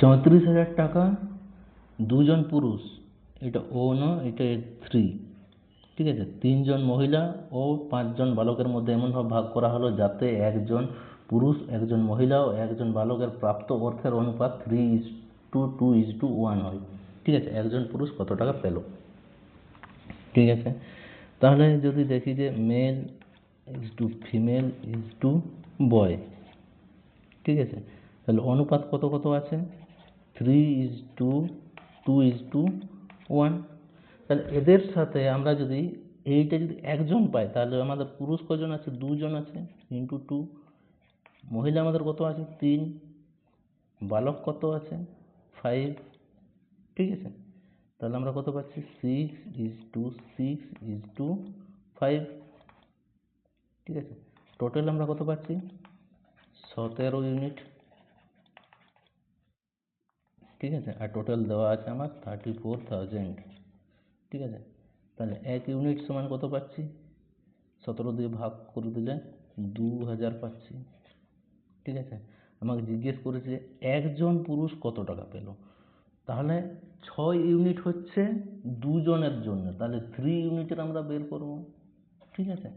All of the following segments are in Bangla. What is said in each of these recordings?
চৌত্রিশ হাজার টাকা, দুজন পুরুষ, এটা ও ন, এটা থ্রি ঠিক আছে? তিনজন মহিলা ও পাঁচজন বালকের মধ্যে এমনভাবে ভাগ করা হলো যাতে একজন পুরুষ, একজন মহিলা ও একজন বালকের প্রাপ্ত অর্থের অনুপাত three is to two two is to one. ঠিক আছে? একজন পুরুষ কত টাকা পেল? ঠিক আছে? তাহলে যদি দেখি যে male is to female is to boy ঠিক আছে? তাহলে অনুপাত কত কত আছে? Three is to two two is to তাহলে এদের সাথে আমরা যদি এইটা যদি একজন পাই তাহলে আমাদের পুরুষ কজন আছে? দুজন আছে ইন্টু টু মহিলা আমাদের কত আছে? তিন। বালক কত আছে? ফাইভ ঠিক আছে? তাহলে আমরা কত পাচ্ছি? Six is to six is to five ঠিক আছে? টোটাল আমরা কত পাচ্ছি? সতেরো ইউনিট ঠিক আছে? আর টোটাল দেওয়া আছে আমার থার্টি ফোর থাউজেন্ড ঠিক আছে? তাহলে এক ইউনিট সমান কত পাচ্ছি? সতেরো দিয়ে ভাগ করে দিলে দু হাজার পাচ্ছি। ঠিক আছে? আমাকে জিজ্ঞেস করেছে, একজন পুরুষ কত টাকা পেল? তাহলে ছয় ইউনিট হচ্ছে দুজনের জন্য। তাহলে থ্রি ইউনিটের আমরা বের করব। ঠিক আছে?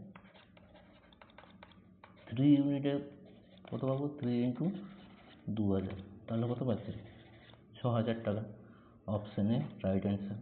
থ্রি ইউনিটের কত পাবো? থ্রি ইন্টু দু হাজার তাহলে কত পাচ্ছি? ছ হাজার টাকা অপশানে রাইট অ্যান্সার